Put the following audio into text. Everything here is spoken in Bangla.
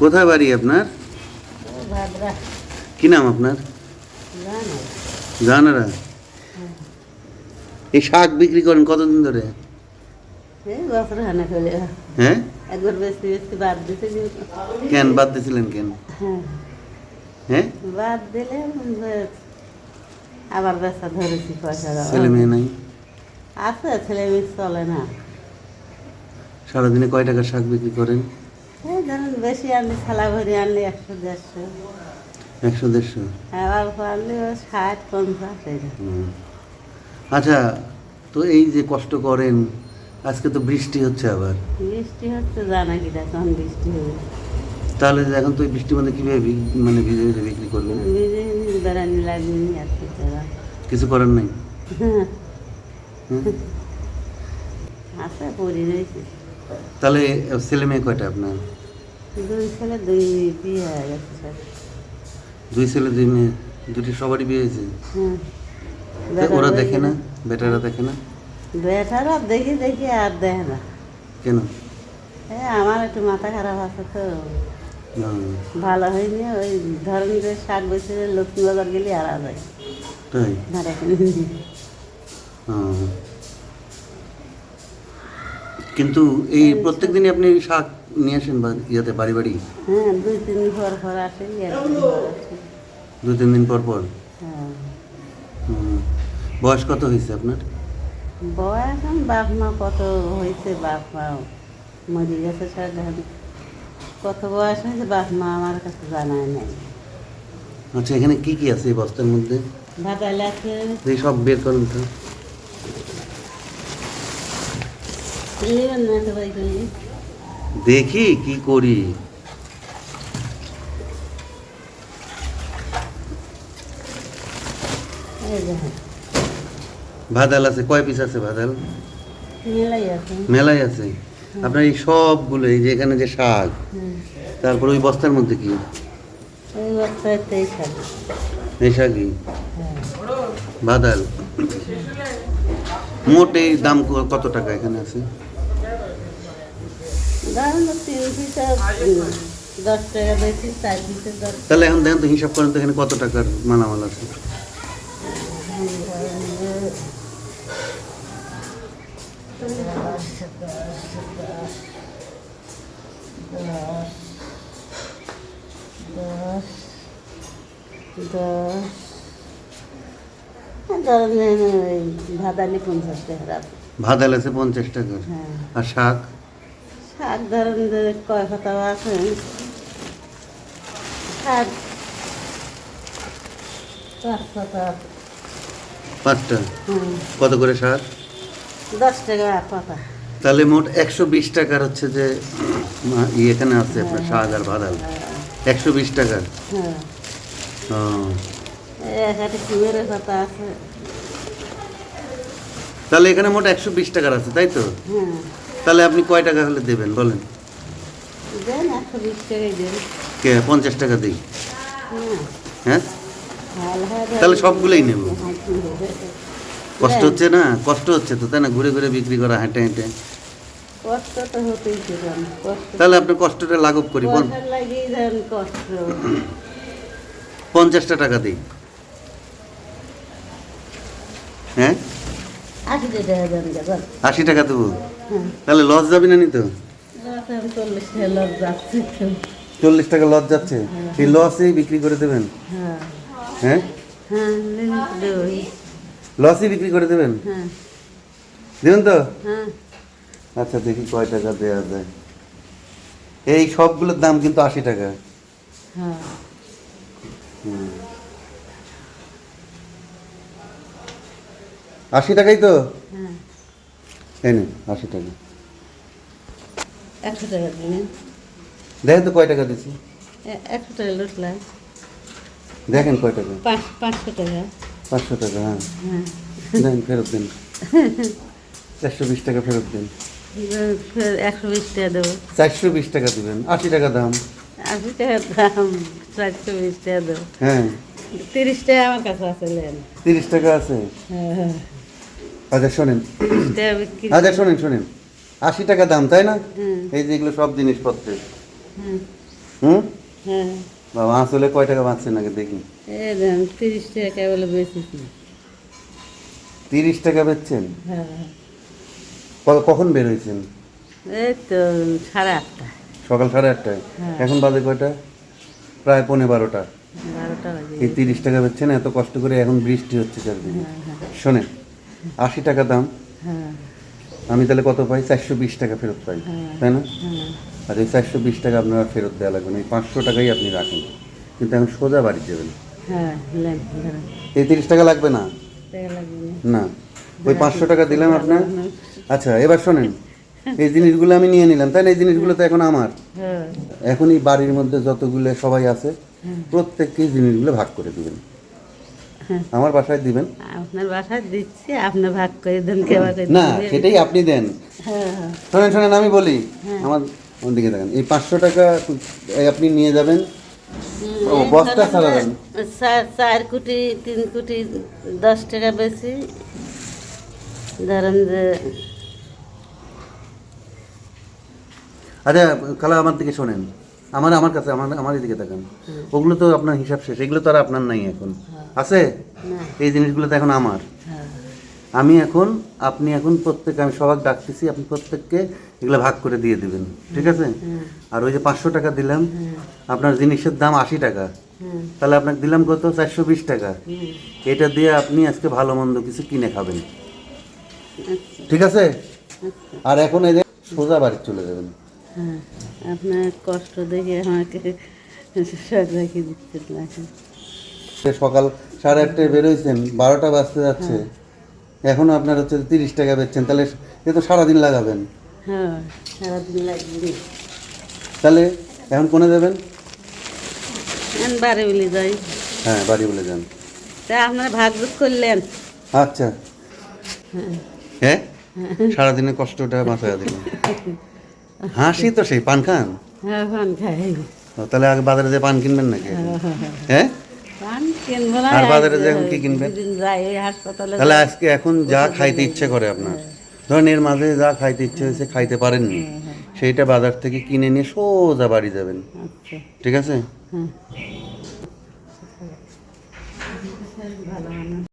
কোথায় বাড়ি আপনার? কি নাম আপনার? জানো জানারা এই শাক বিক্রি করেন কতদিন ধরে? হ্যাঁ? একবার বেশি বেশি বাদ কেন বাদ দিয়েছিলেন কেন? হ্যাঁ। হ্যাঁ? বাদ দিলে আবার ধরেছি পয়সা ছেলে মেয়ে নাই? আছে ছেলে মেয়ে চলে না। সারাদিনে কয় টাকার শাক বিক্রি করেন? ধরুন বেশি আনলে থালা ভরি আনলে একশো দেড়শো। একশো দেড়শো? আর অল্প আনলে ষাট পঞ্চাশ আচ্ছা তো এই যে কষ্ট করেন আজকে তো বৃষ্টি হচ্ছে আবার। বৃষ্টি হচ্ছে জানা কি তখন বৃষ্টি হবে? তাহলে এখন তো বৃষ্টির মধ্যে কীভাবে মানে ভিজে ভিজে বিক্রি করবেন? বেড়ানি লাগবে আর কিছু করার নাই? হ্যাঁ? আছে পড়ি রয়েছে। তাহলে ছেলে মেয়ে কয়টা আপনার? দুই ছেলে দুই বিয়ে হয়ে গেছে। দুই ছেলে দুই মেয়ে দুটি সবারই বিয়ে হয়েছে? হ্যাঁ ওরা দেখে না? বেটারা দেখে না? বেটারা দেখি দেখি আর দেখে না। কেন? এ আমার একটু মাথা খারাপ আছে তো। ভালো হয়নি ওই ধরেন যে শাক বেশি লক্ষ্মী বাজার গেলে আর যায় তাই। কিন্তু এই প্রত্যেক দিনই আপনি শাক নিয়ে আসেন ইয়াতে বাড়ি বাড়ি? হ্যাঁ দুই তিন দিন পর পর আসে পর দু তিন দিন পর পর? হ্যাঁ। বয়স কত হয়েছে আপনার? বয়স বাপ মা কত হয়েছে বাপ মা মরে গেছে কত বয়স হয়েছে বাপ মা আমার কাছে জানায় নাই। আচ্ছা এখানে কি কি আছে এই বস্তার মধ্যে? ভাতা লাগছে এই সব বের করেন তো। নেবেন না তো ভাই দেখি কি করি। ভাদাল আছে কয় পিস আছে ভাদাল? মেলাই আছে। আপনার এই সবগুলো এই যে এখানে যে শাক। তারপর ওই বস্তার মধ্যে কি? এই শাকই? হ্যাঁ। মোট এই দাম কত টাকা এখানে আছে? তিন পিসে দশ টাকা বেশি চার পিসে দশ তাহলে এখন দেখেন তো হিসাব করেন তো এখানে কত টাকার মালামাল আছে? ভাদালি পঞ্চাশ টাকার আছে ভাদাল আছে পঞ্চাশ টাকার হ্যাঁ। আর শাক? শাক ধরেন কয় পাতা আছে। শাক পাঁচ পাতা। আছে পাঁচটা কত করে শাক দশ টাকা পাতা। তাহলে মোট একশো বিশ টাকার হচ্ছে যে এখানে আছে আপনার শাক আর ভাদাল একশো বিশ টাকার হ্যাঁ। তাহলে এখানে মোট একশো বিশ টাকার আছে তাই তো? হ্যাঁ। তাহলে আপনি কয় টাকা হলে দেবেন বলেন? কে পঞ্চাশ টাকা দিই? হ্যাঁ। হ্যাঁ? হয় দেন। তাহলে সবগুলোই নেব। হ্যাঁ, কষ্ট হচ্ছে না? কষ্ট হচ্ছে তো তাই না? ঘুরে ঘুরে বিক্রি করা হেঁটে হেঁটে। তাহলে আপনি কষ্টটা লাঘব করি পঞ্চাশটা টাকা দিই। হ্যাঁ? আশি টাকা দেবো? হ্যাঁ তাহলে লস যাবে না নি তো চল্লিশ টাকা লস যাচ্ছে। এই লসেই বিক্রি করে দেবেন? হ্যাঁ। হ্যাঁ? হ্যাঁ লসই বিক্রি করে দেবেন? হ্যাঁ। দেবেন তো? হ্যাঁ। আচ্ছা দেখি কয় টাকা দেওয়া যায়। এই সবগুলোর দাম কিন্তু আশি টাকা। হ্যাঁ। আশি টাকাই তো? হ্যাঁ। এই আশি টাকা। একশো টাকা দিন দেখেন তো কয় টাকা দিচ্ছি? একশো টাকা লুটলাম দেখেন কয় টাকা। পাঁচ পাঁচশো টাকা। পাঁচশো টাকা হ্যাঁ। হ্যাঁ। দেন ফেরত দিন। চারশো বিশ টাকা ফেরত দিন। একশো বিশ টাকা দেবো। চারশো বিশ টাকা দিবেন। আশি টাকা দাম। আশি টাকা দাম চারশো বিশ টাকা দেবো। হ্যাঁ। তিরিশ টাকা আমার কাছে আছে তিরিশ টাকা আছে? হ্যাঁ হ্যাঁ। আচ্ছা শোনেন। আচ্ছা শোনেন শোনেন। আশি টাকা দাম তাই না? এই যে এগুলো সব জিনিসপত্রের হুম। হ্যাঁ। বাবা আসলে কয় টাকা বাঁচছেন আগে দেখি। তিরিশ টাকা কেবল বেশিছি তিরিশ টাকা বেচছেন? হ্যাঁ। কখন বের হয়েছেন? এই তো সাড়ে আটটা সকাল সাড়ে আটটায়? হ্যাঁ। এখন বাজে কয়টা? প্রায় পৌনে বারোটা। এই তিরিশ টাকা বেচছেন এত কষ্ট করে এখন বৃষ্টি হচ্ছে চারদিকে। শোনেন আশি টাকা দাম। হ্যাঁ। আমি তাহলে কত পাই? চারশো বিশ টাকা ফেরত পাই হ্যাঁ। তাই না? হ্যাঁ। আর এই চারশো বিশ টাকা আপনার ফেরত দেওয়া লাগবে না। এই পাঁচশো টাকাই আপনি রাখুন। কিন্তু এখন সোজা বাড়ি যাবেন। হ্যাঁ লেন ধরেন। এই তিরিশ টাকা লাগবে না? না। ওই পাঁচশো টাকা দিলাম আপনার। আচ্ছা এবার শোনেন। এই জিনিসগুলো আমি নিয়ে নিলাম। তাই না এই জিনিসগুলো তো এখন আমার। এখন এই বাড়ির মধ্যে যতগুলো সবাই আছে প্রত্যেককেই জিনিসগুলো ভাগ করে দিবেন। আমার বাসায় দিবেন? আপনার বাসায় দিচ্ছি আপনি ভাগ করে দেন করে না সেটাই আপনি দেন। হ্যাঁ। হ্যাঁ শোনেন শোনেন আমি বলি আমার আমার দিকে দেখেন এই পাঁচশো টাকা আপনি নিয়ে যাবেন ও, বস্তা চার চার কোটি তিন কোটি দশ টাকা বেশি ধরেন যে আচ্ছা খালা আমার দিকে শোনেন। আমার আমার কাছে আমার আমার এদিকে তাকান। ওগুলো তো আপনার হিসাব শেষ এগুলো তো আর আপনার নাই এখন। আছে? এই জিনিসগুলো তো এখন আমার। হ্যাঁ। আমি এখন আপনি এখন প্রত্যেক আমি সবাই ডাকতেছি আপনি প্রত্যেককে এগুলো ভাগ করে দিয়ে দিবেন ঠিক আছে? হ্যাঁ আর ওই যে পাঁচশো টাকা দিলাম আপনার জিনিসের দাম আশি টাকা। হ্যাঁ তাহলে আপনাকে দিলাম কত? চারশো বিশ টাকা। এটা দিয়ে আপনি আজকে ভালো মন্দ কিছু কিনে খাবেন। আচ্ছা। ঠিক আছে? আচ্ছা। আর এখন এই যে সোজা বাড়ি চলে যাবেন। হ্যাঁ আপনার কষ্ট দেখে আমাকে রেখে দিচ্ছে লাগে সকাল সাড়ে আটটায় বেরোইছেন বারোটা বাজতে যাচ্ছে। এখনও আপনার হচ্ছে তিরিশ টাকা বেচছেন তাহলে এ তো সারাদিন লাগাবেন। হ্যাঁ সারাদিন লাগবে। তাহলে এখন কোনে দেবেন বাড়ি বলে যাই। হ্যাঁ বাড়ি বলে যান। তা আপনারা ভাগ করলেন? আচ্ছা। হ্যাঁ। হ্যাঁ? সারাদিনের কষ্টটা বাঁচাইয়া দিলাম হাসি তো সেই পান খান? হ্যাঁ পান খাই। ও, তাহলে আগে বাজারে যে পান কিনবেন নাকি? হ্যাঁ, হ্যাঁ, হ্যাঁ। না আর বাজারে যে এখন কি কিনবেন? তাহলে আজকে এখন যা খাইতে ইচ্ছে করে আপনার। ধরেন এর মাঝে যা খাইতে ইচ্ছে হয়েছে খাইতে পারেননি। সেইটা বাজার থেকে কিনে নিয়ে সোজা বাড়ি যাবেন। আচ্ছা। ঠিক আছে? হ্যাঁ।